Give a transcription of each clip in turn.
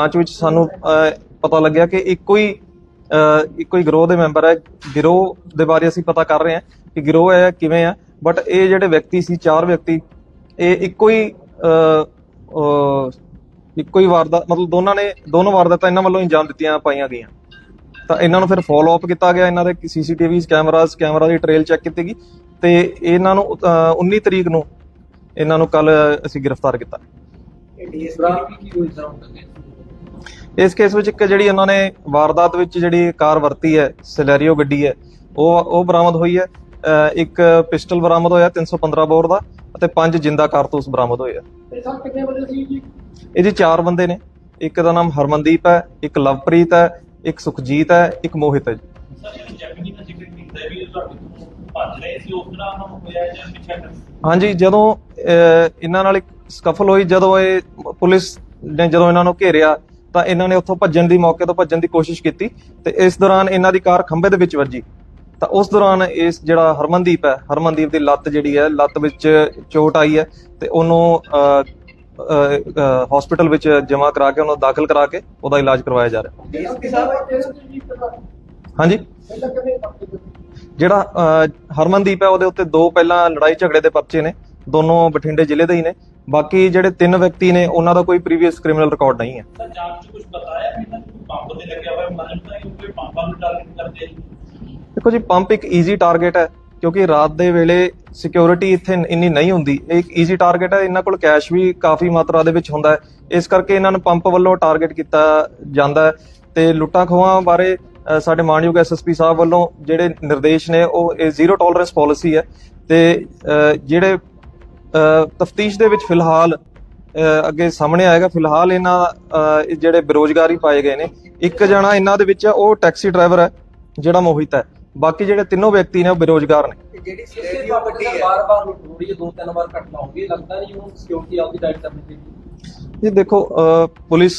ਜਾਂਚ ਵਿੱਚ ਸਾਨੂੰ ਪਤਾ ਲੱਗਿਆ ਕਿ ਇੱਕੋ ਹੀ ਇੱਕੋ ਹੀ ਗਰੋਹ ਦੇ ਮੈਂਬਰ ਹੈ। ਗਿਰੋਹ ਦੇ ਬਾਰੇ ਅਸੀਂ ਪਤਾ ਕਰ ਰਹੇ ਹਾਂ ਕਿ ਗਿਰੋਹ ਹੈ ਕਿਵੇਂ ਆ ਬਟ ਇਹ ਜਿਹੜੇ ਵਿਅਕਤੀ ਸੀ ਚਾਰ ਵਿਅਕਤੀ ਇਹ ਇੱਕੋ ਹੀ ਇੱਕੋ ਹੀ ਵਾਰਦਾਤ ਮਤਲਬ ਦੋਨਾਂ ਨੇ ਦੋਨੋਂ ਵਾਰਦਾਤਾਂ ਇਹਨਾਂ ਵੱਲੋਂ ਇੰਜਾਮ ਦਿੱਤੀਆਂ ਪਾਈਆਂ ਗਈਆਂ। ਤਾਂ ਇਹਨਾਂ ਨੂੰ ਫਿਰ ਫੋਲੋ ਅਪ ਕੀਤਾ ਗਿਆ। ਇਹਨਾਂ ਦੇ ਸੀਸੀਟੀਵੀਜ਼ ਕੈਮਰਾਸ ਕੈਮਰਾ ਦੀ ਟ੍ਰੇਲ ਚੈੱਕ ਕੀਤੀ ਗਈ। ਤੇ ਇਹਨਾਂ ਨੂੰ ਅਹ, 19 ਤਰੀਕ ਨੂੰ ਇਹਨਾਂ ਨੂੰ ਕੱਲ ਅਸੀਂ ਗ੍ਰਿਫਤਾਰ ਕੀਤਾ। ਇਸ ਕੇਸ ਵਿੱਚ ਇੱਕ ਜਿਹੜੀ ਉਹਨਾਂ ਨੇ ਵਾਰਦਾਤ ਵਿੱਚ ਜਿਹੜੀ ਕਾਰ ਵਰਤੀ ਹੈ ਸਿਲੈਰੀਓ ਗੱਡੀ ਹੈ ਉਹ ਉਹ ਬਰਾਮਦ ਹੋਈ ਹੈ। ਇੱਕ ਪਿਸਟਲ ਬਰਾਮਦ ਹੋਇਆ 315 ਬੋਰ ਦਾ ਅਤੇ ਪੰਜ ਜਿੰਦਾ ਕਾਰਤੂਸ ਬਰਾਮਦ ਹੋਏ ਆ। ਤੇ ਸਰ ਕਿੰਨੇ ਵਜੇ ਸੀ ਜੀ? ਇਹ ਜੀ ਚਾਰ ਬੰਦੇ ਨੇ। ਇੱਕ ਦਾ ਨਾਮ ਹਰਮਨਦੀਪ ਹੈ ਇੱਕ ਲਵਪ੍ਰੀਤ ਹੈ ਇੱਕ ਸੁਖਜੀਤ ਹੈ ਇੱਕ ਮੋਹਿਤ ਹੈ ਜੀ। ਹਾਂਜੀ ਜਦੋਂ ਅਹ, ਇਹਨਾਂ ਨਾਲ ਇੱਕ ਸਕਫਲ ਹੋਈ ਜਦੋਂ ਇਹ ਪੁਲਿਸ ਨੇ ਜਦੋਂ ਇਹਨਾਂ ਨੂੰ ਘੇਰਿਆ ਤਾਂ ਇਹਨਾਂ ਨੇ ਉੱਥੋਂ ਭੱਜਣ ਦੀ ਮੌਕੇ ਤੋਂ ਭੱਜਣ ਦੀ ਕੋਸ਼ਿਸ਼ ਕੀਤੀ ਤੇ ਇਸ ਦੌਰਾਨ ਇਹਨਾਂ ਦੀ ਕਾਰ ਖੰਭੇ ਦੇ ਵਿੱਚ ਵੱਜੀ। ਤਾਂ ਉਸ ਦੌਰਾਨ ਇਸ ਜਿਹੜਾ ਹਰਮਨਦੀਪ ਹੈ ਹਰਮਨਦੀਪ ਦੀ ਲੱਤ ਜਿਹੜੀ ਹੈ ਲੱਤ ਵਿੱਚ ਚੋਟ ਆਈ ਹੈ ਤੇ ਉਹਨੂੰ ਹਸਪੀਟਲ ਵਿੱਚ ਜਮ੍ਹਾਂ ਕਰਾ ਕੇ ਉਹਨੂੰ ਦਾਖਲ ਕਰਾ ਕੇ ਉਹਦਾ ਇਲਾਜ ਕਰਵਾਇਆ ਜਾ ਰਿਹਾ। ਹਾਂਜੀ? ਜਿਹੜਾ ਅਹ, ਹਰਮਨਦੀਪ ਹੈ ਉਹਦੇ ਉੱਤੇ ਦੋ ਪਹਿਲਾਂ ਲੜਾਈ ਝਗੜੇ ਦੇ ਪਰਚੇ ਨੇ ਦੋਨੋਂ ਬਠਿੰਡੇ ਜ਼ਿਲ੍ਹੇ ਦੇ ਹੀ ਨੇ। ਬਾਕੀ ਜਿਹੜੇ ਤਿੰਨ ਵਿਅਕਤੀ ਨੇ ਉਹਨਾਂ ਦਾ ਕੋਈ ਪ੍ਰੀਵੀਅਸ ਕ੍ਰਿਮੀਨਲ ਰਿਕਾਰਡ ਨਹੀਂ ਹੈ। ਸਰ ਜਾਂਚ ਚ ਕੁਝ ਬਤਾਇਆ ਕਿ ਇਹਨਾਂ ਨੂੰ ਪੰਪ ਤੇ ਲੱਗਿਆ ਹੋਇਆ ਮਰਨ ਤਾਂ ਇਹ ਕੋਈ ਪੰਪਾਂ ਨੂੰ ਟਾਰਗੇਟ ਕਰਦੇ ਆ ਜੀ ਦੇਖੋ ਜੀ ਪੰਪ ਇੱਕ ਈਜ਼ੀ ਟਾਰਗੇਟ ਹੈ ਕਿਉਂਕਿ ਰਾਤ ਦੇ ਵੇਲੇ ਸਿਕਿਉਰਿਟੀ ਇੱਥੇ ਇੰਨੀ ਨਹੀਂ ਹੁੰਦੀ। ਇਹ ਇੱਕ ਈਜ਼ੀ ਟਾਰਗੇਟ ਹੈ ਇਹਨਾਂ ਕੋਲ ਕੈਸ਼ ਵੀ ਕਾਫੀ ਮਾਤਰਾ ਦੇ ਵਿੱਚ ਹੁੰਦਾ ਹੈ। ਇਸ ਕਰਕੇ ਇਹਨਾਂ ਨੂੰ ਪੰਪ ਵੱਲੋਂ ਟਾਰਗੇਟ ਕੀਤਾ ਜਾਂਦਾ ਹੈ। ਤੇ ਲੁੱਟਾਂ ਖੋਹਾਂ ਬਾਰੇ ਸਾਡੇ ਮਾਨਯੋਗ ਐਸਐਸਪੀ ਸਾਹਿਬ ਵੱਲੋਂ ਜਿਹੜੇ ਨਿਰਦੇਸ਼ ਨੇ ਉਹ ਇਹ ਜ਼ੀਰੋ ਟੋਲਰੈਂਸ ਪਾਲਿਸੀ ਹੈ। ਤੇ ਜਿਹੜੇ ਤਫਤੀਸ਼ ਦੇ ਵਿੱਚ ਫਿਲਹਾਲ ਅੱਗੇ ਸਾਹਮਣੇ ਆਏਗਾ। ਫਿਲਹਾਲ ਇਹਨਾਂ ਜਿਹੜੇ ਬੇਰੋਜ਼ਗਾਰੀ ਪਾਏ ਗਏ ਨੇ ਇੱਕ ਜਣਾ ਇਹਨਾਂ ਦੇ ਵਿੱਚ ਉਹ ਟੈਕਸੀ ਡਰਾਈਵਰ ਹੈ ਜਿਹੜਾ ਮੋਹਿਤ ਹੈ। ਬਾਕੀ ਜਿਹੜੇ ਤਿੰਨੋਂ ਵਿਅਕਤੀ ਨੇ ਉਹ ਬੇਰੋਜ਼ਗਾਰ ਨੇ। ਜਿਹੜੀ ਸਿਲੈਰੀਓ ਗੱਡੀ ਹੈ ਬਾਰ-ਬਾਰ ਲੁੱਟ ਹੋ ਰਹੀ ਹੈ ਦੋ ਤਿੰਨ ਵਾਰ ਘਟਨਾ ਹੋ ਗਈ ਲੱਗਦਾ ਨਹੀਂ ਉਹਨੂੰ ਸਿਕਿਉਰਿਟੀ ਆਪਦੀ ਟਾਈਟ ਕਰਨੀ ਚਾਹੀਦੀ। ਜੀ ਦੇਖੋ ਪੁਲਿਸ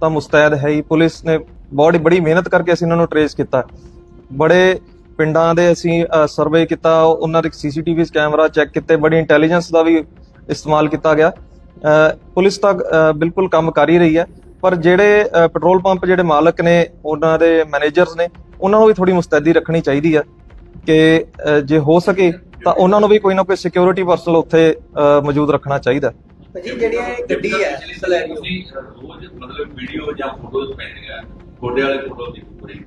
ਤਾਂ ਮੁਸਤੈਦ ਹੈ ਹੀ। ਪੁਲਿਸ ਨੇ ਬਹੁਤ ਬੜੀ ਮਿਹਨਤ ਕਰਕੇ ਅਸੀਂ ਇਹਨਾਂ ਨੂੰ ਟਰੇਸ ਕੀਤਾ। ਬੜੇ ਪਿੰਡਾਂ ਦੇ ਅਸੀਂ ਸਰਵੇ ਕੀਤਾ ਉਹਨਾਂ ਦੇ ਸੀਸੀਟੀਵੀਜ਼ ਕੈਮਰਾ ਚੈੱਕ ਕੀਤੇ ਬੜੀ ਇੰਟੈਲੀਜੈਂਸ ਦਾ ਵੀ ਇਸਤੇਮਾਲ ਕੀਤਾ ਗਿਆ। ਪੁਲਿਸ ਤਾਂ ਬਿਲਕੁਲ ਕੰਮ ਕਰ ਹੀ ਰਹੀ ਹੈ ਪਰ ਜਿਹੜੇ ਪੈਟਰੋਲ ਪੰਪ ਜਿਹੜੇ ਮਾਲਕ ਨੇ ਉਹਨਾਂ ਦੇ ਮੈਨੇਜਰਸ ਨੇ ਉਹਨਾਂ ਨੂੰ ਵੀ ਥੋੜੀ ਮੁਸਤੈਦੀ ਰੱਖਣੀ ਚਾਹੀਦੀ ਹੈ ਕਿ ਜੇ ਹੋ ਸਕੇ ਤਾਂ ਉਹਨਾਂ ਨੂੰ ਵੀ ਕੋਈ ਨਾ ਕੋਈ ਸਿਕਿਉਰਿਟੀ ਪਰਸਨਲ ਉੱਥੇ ਮੌਜੂਦ ਰੱਖਣਾ ਚਾਹੀਦਾ। ਭਾਜੀ ਜਿਹੜੀਆਂ ਇਹ ਗੱਡੀ ਹੈ। ਸਿਲੈਰੀਓ ਤੁਸੀਂ ਰੋਜ਼ ਮਤਲਬ ਵੀਡੀਓ ਜਾਂ ਫੋਟੋਜ਼ ਪੈਂਦੀਆਂ ਗੋਡੇ ਵਾਲੇ ਫੋਟੋ ਦੀ ਪੂਰੀ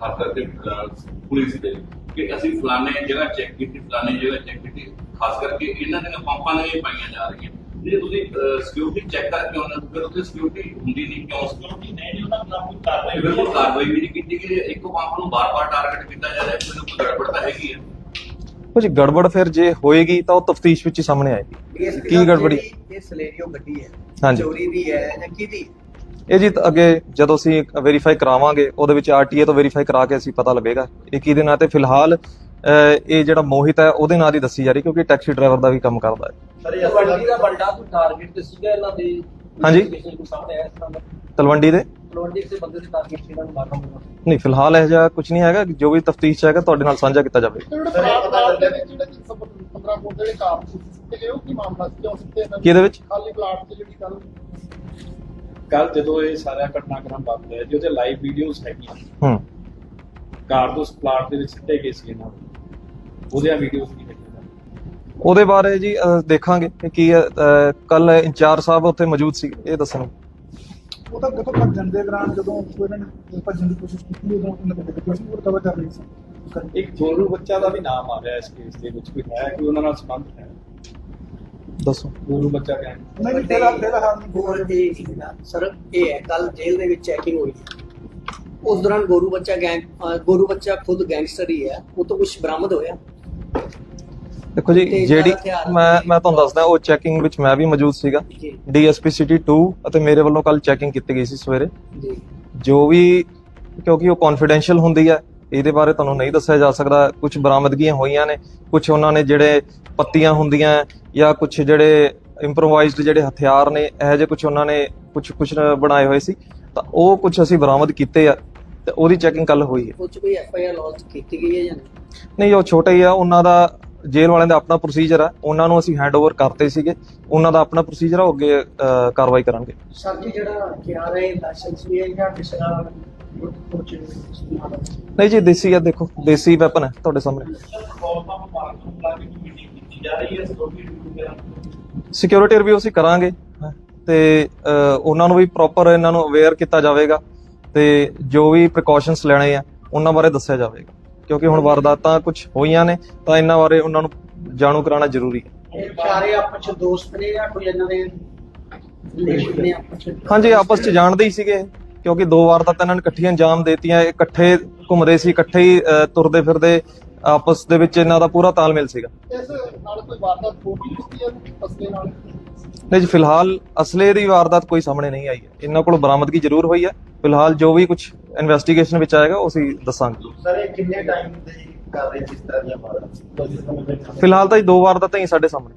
ਖਾਸ ਕਰਕੇ ਪੁਲਿਸ ਦੇ ਕਿ ਅਸੀਂ ਫਲਾਣੇ ਜਗ੍ਹਾ ਚੈੱਕ ਕੀਤੀ ਫਲਾਣੇ ਜਗ੍ਹਾ ਚੈੱਕ ਕੀਤੀ। ਖਾਸ ਕਰਕੇ ਇਹਨਾਂ ਦੀਆਂ ਪੰਪਾਂ ਨੇ ਵੀ ਪਾਈਆਂ ਜਾ ਰਹੀਆਂ। ਜੇ ਤੁਸੀਂ ਸਿਕਿਉਰਿਟੀ ਚੈੱਕ ਕਰਕੇ ਉਹਨਾਂ ਨੂੰ ਫਿਰ ਉੱਥੇ ਸਿਕਿਉਰਿਟੀ ਹੁੰਦੀ ਨਹੀਂ ਕਿਉਂ? ਸਿਕਿਉਰਿਟੀ ਨਹੀਂ ਜੀ ਉਹਨਾਂ ਖਿਲਾਫ ਕੋਈ ਕਾਰਵਾਈ ਬਿਲਕੁਲ ਕਾਰਵਾਈ ਵੀ ਨਹੀਂ ਕੀਤੀ ਕਿ ਇੱਕ ਪੰਪ ਨੂੰ ਬਾਰ-ਬਾਰ ਟਾਰਗੇਟ ਕੀਤਾ ਜਾ ਰਿਹਾ ਹੈ ਕੋਈ ਕੋਈ ਗੜਬੜ ਤਾਂ ਹੈਗੀ ਹੈ ਜੀ ਗੜਬੜ ਫਿਰ ਜੇ ਹੋਏਗੀ ਤਾਂ ਉਹ ਤਫਤੀਸ਼ ਵਿੱਚ ਹੀ ਸਾਹਮਣੇ ਆਏਗੀ। ਕੀ ਗੜਬੜੀ? ਇਹ ਸਿਲੈਰੀਓ ਗੱਡੀ ਹੈ। ਚੋਰੀ ਦੀ ਹੈ ਜਾਂ ਕਿਹਦੀ ਇਹ ਜੀ ਅੱਗੇ ਜਦੋਂ ਅਸੀਂ ਵੈਰੀਫਾਈ ਕਰਾਵਾਂਗੇ ਉਹਦੇ ਵਿੱਚ ਆਰਟੀਏ ਤੋਂ ਵੈਰੀਫਾਈ ਕਰਾ ਕੇ ਅਸੀਂ ਪਤਾ ਲੱਗੇਗਾ ਇਹ ਕਿਹਦੇ ਨਾਂ ਤੇ। ਫਿਲਹਾਲ ਇਹ ਜਿਹੜਾ ਮੋਹਿਤ ਹੈ ਉਹਦੇ ਨਾਂ ਦੀ ਦੱਸੀ ਜਾ ਰਹੀ ਕਿਉਂਕਿ ਟੈਕਸੀ ਡਰਾਈਵਰ ਦਾ ਵੀ ਕੰਮ ਕਰਦਾ ਹੈ। ਸਰ ਇਹ ਬੰਡੀ ਦਾ ਬੰਦਾ ਕੋਈ ਟਾਰਗੇਟ ਤੇ ਸੀਗਾ ਇਹਨਾਂ ਦੇ? ਹਾਂਜੀ। ਤਲਵੰਡੀ ਦੇ? ਤਲਵੰਡੀ ਕਿਸੇ ਬੰਦੇ ਦੇ ਟਾਰਗੇਟ ਸੀ ਇਹਨਾਂ ਨੂੰ ਮਾਰਨਾ ਹੋਊਗਾ ਨਹੀਂ ਫਿਲਹਾਲ ਇਹ ਜਿਹਾ ਕੁਝ ਨਹੀਂ ਹੈਗਾ ਜੋ ਵੀ ਤਫਤੀਸ਼ ਹੈਗਾ ਤੁਹਾਡੇ ਨਾਲ ਸਾਂਝਾ ਕੀਤਾ ਜਾਵੇ। ਜਿਹੜੇ ਖਰਾਬ ਪਲਾਟ ਦੇ ਵਿੱਚ ਜਿਹੜੇ 15 ਫੁੱਟ ਜਿਹੜੇ ਕਾਰ ਸੀ ਤੇ ਉਹ ਕੀ ਮਾਮਲਾ ਸੀ ਕਿਉਂ ਸਿੱਟੇ ਇਹਨਾਂ ਕਿਹਦੇ ਵਿੱਚ? ਖਾਲੀ ਪਲਾਟ ਤੇ ਜਿਹੜੀ ਗੱਲ ਕੱਲ ਜਦੋਂ ਇਹ ਸਾਰਾ ਘਟਨਾਕ੍ਰਮ ਵਾਪਰਿਆ ਜੀ ਉਹਦੇ ਲਾਈਵ ਵੀਡੀਓਜ਼ ਹੈਗੀਆਂ। ਹੂੰ। ਕਾਰ ਤੋਂ ਸਪਲਾਟ ਦੇ ਵਿੱਚ ਸਿੱਟੇ ਗਏ ਸੀ ਇਹਨਾਂ ਨੂੰ। ਉਹਦੀਆਂ ਵੀਡੀਓਜ਼ ਵੀ ਹੈਗੀਆਂ। ਉਹਦੇ ਬਾਰੇ ਜੀ ਅਹ, ਦੇਖਾਂਗੇ ਕਿ ਕੀ ਕੱਲ ਇੰਚਾਰਜ ਸਾਹਿਬ ਉੱਥੇ ਮੌਜੂਦ ਸੀ ਇਹ ਦੱਸਣ। ਉਹ ਤਾਂ ਦੇਖੋ ਭੱਜਣ ਦੇ ਦੌਰਾਨ ਜਦੋਂ ਇਹਨਾਂ ਨੇ ਭੱਜਣ ਦੀ ਕੋਸ਼ਿਸ਼ ਕੀਤੀ ਉਦੋਂ ਉਹਨਾਂ ਦੇ ਦੇਖੋ ਸੀ ਉਹ ਕਵਰ ਕਰ ਰਹੀ ਸੀ। ਇੱਕ ਗੋਰੂ ਬੱਚਾ ਦਾ ਵੀ ਨਾਮ ਆ ਰਿਹਾ ਇਸ ਕੇਸ ਦੇ ਵਿੱਚ ਕੋਈ ਹੈ ਕਿ ਉਹਨਾਂ ਨਾਲ ਸੰਬੰਧ ਹੈ। ਦੱਸੋ। ਗੋਰੂ ਬੱਚਾ ਕਹਿੰਦੇ ਨਹੀਂ ਤੇਰਾ ਤੇਰਾ ਹਾਲ ਨਹੀਂ ਗੋਰ ਨਾ ਸਰ ਇਹ ਹੈ ਕੱਲ ਜੇਲ੍ਹ ਦੇ ਵਿੱਚ ਚੈਕਿੰਗ ਹੋਈ ਉਸ ਦੌਰਾਨ ਗੋਰੂ ਬੱਚਾ ਗੈਂਗ ਗੋਰੂ ਬੱਚਾ ਖੁਦ ਗੈਂਗਸਟਰ ਹੀ ਹੈ। ਉਹ ਤੋਂ ਕੁਝ ਬਰਾਮਦ ਹੋਇਆ? ਦੇਖੋ ਜੀ ਜਿਹੜੀ ਹਥਿਆਰ ਮੈਂ ਮੈਂ ਤੁਹਾਨੂੰ ਦੱਸਦਾ ਉਹ ਚੈਕਿੰਗ ਵਿੱਚ ਮੈਂ ਵੀ ਮੌਜੂਦ ਸੀਗਾ। ਜੀ। ਡੀਐਸਪੀ ਸਿਟੀ 2 ਅਤੇ ਮੇਰੇ ਵੱਲੋਂ ਕੱਲ ਚੈਕਿੰਗ ਕੀਤੀ ਗਈ ਸੀ ਸਵੇਰੇ। ਜੀ। ਜੋ ਵੀ ਕਿਉਂਕਿ ਉਹ ਕੌਨਫੀਡੈਂਸ਼ੀਅਲ ਹੁੰਦੀ ਹੈ ਇਹਦੇ ਬਾਰੇ ਤੁਹਾਨੂੰ ਨਹੀਂ ਦੱਸਿਆ ਜਾ ਸਕਦਾ। ਕੁਝ ਬਰਾਮਦਗੀਆਂ ਹੋਈਆਂ ਨੇ ਕੁਝ ਉਹਨਾਂ ਨੇ ਜਿਹੜੇ ਪੱਤੀਆਂ ਹੁੰਦੀਆਂ ਜਾਂ ਕੁਝ ਜਿਹੜੇ ਇੰਪਰੋਵਾਈਜ਼ਡ ਜਿਹੜੇ ਹਥਿਆਰ ਨੇ ਇਹੋ ਜਿਹੇ ਕੁਝ ਉਹਨਾਂ ਨੇ ਕੁਝ ਕੁਝ ਬਣਾਏ ਹੋਏ ਸੀ। ਤਾਂ ਉਹ ਕੁਝ ਅਸੀਂ ਬਰਾਮਦ ਕੀਤੇ ਆ ਤੇ ਉਹਦੀ ਚੈਕਿੰਗ ਕੱਲ ਹੋਈ ਹੈ। 'ਚ ਕੋਈ ਐਫ ਆਈ ਆਰ ਲੌਂਚ ਕੀਤੀ ਗਈ ਹੈ ਜਾਂ ਨਹੀਂ? ਨਹੀਂ ਉਹ ਛੋਟੇ ਹੀ ਆ ਉਹਨਾਂ ਦਾ ਜੇਲ੍ਹ ਵਾਲਿਆਂ ਦਾ ਆਪਣਾ ਪ੍ਰੋਸੀਜਰ ਹੈ ਉਹਨਾਂ ਨੂੰ ਅਸੀਂ ਹੈਂਡਓਵਰ ਕਰਤੇ ਸੀਗੇ। ਉਹਨਾਂ ਦਾ ਆਪਣਾ ਪ੍ਰੋਸੀਜਰ ਉਹ ਅੱਗੇ ਕਾਰਵਾਈ ਕਰਾਂਗੇ। ਸਰ ਜੀ ਜਿਹੜਾ ਕਿਹਾ ਰਹੇ ਲਾਇਸੈਂਸ ਵੀ ਹੈ ਜਾਂ ਕਿਸੇ ਕੁਝ ਹੈ ਨਹੀਂ ਜੀ ਦੇਸੀ ਹੈ ਦੇਖੋ ਦੇਸੀ ਵੈਪਨ ਹੈ ਤੁਹਾਡੇ ਸਾਹਮਣੇ। ਸਰ ਸਿਕਿਉਰਿਟੀ ਰਿਵਿਊ ਅਸੀਂ ਕਰਾਂਗੇ ਤੇ ਉਹਨਾਂ ਨੂੰ ਵੀ ਪ੍ਰੋਪਰ ਇਹਨਾਂ ਨੂੰ ਅਵੇਅਰ ਕੀਤਾ ਜਾਵੇਗਾ ਤੇ ਜੋ ਵੀ ਪ੍ਰੀਕਾਸ਼ਨਸ ਲੈਣੇ ਆ ਉਹਨਾਂ ਬਾਰੇ ਦੱਸਿਆ ਜਾਵੇਗਾ। ਕਿਉਂਕਿ ਹੁਣ ਵਾਰਦਾਤਾਂ ਕੁਝ ਹੋਈਆਂ ਨੇ ਤਾਂ ਇਹਨਾਂ ਬਾਰੇ ਉਹਨਾਂ ਨੂੰ ਜਾਣੂ ਕਰਾਉਣਾ ਜ਼ਰੂਰੀ ਹੈ। ਇਹ ਚਾਰੇ ਆਪਸ ਵਿੱਚ ਦੋਸਤ ਨੇ ਜਾਂ ਕੋਈ ਇਹਨਾਂ ਦੇ ਆਪਸ ਵਿੱਚ ਹਾਂਜੀ ਆਪਸ ਚ ਜਾਣਦੇ ਹੀ ਸੀਗੇ। ਕਿਉਂਕਿ ਦੋ ਵਾਰ ਤਾਂ ਇਹਨਾਂ ਨੇ ਇਕੱਠੀਆਂ ਅੰਜਾਮ ਦੇਤੀਆਂ ਇਕੱਠੇ ਘੁੰਮਦੇ ਸੀ ਇਕੱਠੇ ਹੀ ਤੁਰਦੇ ਫਿਰਦੇ ਆਪਸ ਦੇ ਵਿੱਚ ਇਹਨਾਂ ਦਾ ਪੂਰਾ ਤਾਲਮੇਲ ਸੀਗਾ। ਇਸ ਨਾਲ ਕੋਈ ਵਾਰਦਾਤ ਹੋ ਗਈ ਇਸ ਦੀ ਅਸਲੇ ਨਾਲ? ਨਹੀਂ ਜੀ ਫਿਲਹਾਲ ਅਸਲੇ ਦੀ ਵਾਰਦਾਤ ਕੋਈ ਸਾਹਮਣੇ ਨਹੀਂ ਆਈ ਹੈ। ਇਹਨਾਂ ਕੋਲ ਬਰਾਮਦਗੀ ਜ਼ਰੂਰ ਹੋਈ ਹੈ। ਫਿਲਹਾਲ ਜੋ ਵੀ ਕੁਝ ਇਨਵੈਸਟੀਗੇਸ਼ਨ ਵਿੱਚ ਆਏਗਾ ਉਹ ਅਸੀਂ ਦੱਸਾਂਗੇ। ਸਰ ਇਹ ਕਿੰਨੇ ਟਾਈਮ ਦੇ ਕਰ ਰਹੇ ਜਿਸ ਤਰ੍ਹਾਂ ਦੀਆਂ ਵਾਰਦਾਤਾਂ? ਫਿਲਹਾਲ ਤਾਂ ਇਹ ਦੋ ਵਾਰ ਦਾ ਤਾਂ ਹੀ ਸਾਡੇ ਸਾਹਮਣੇ।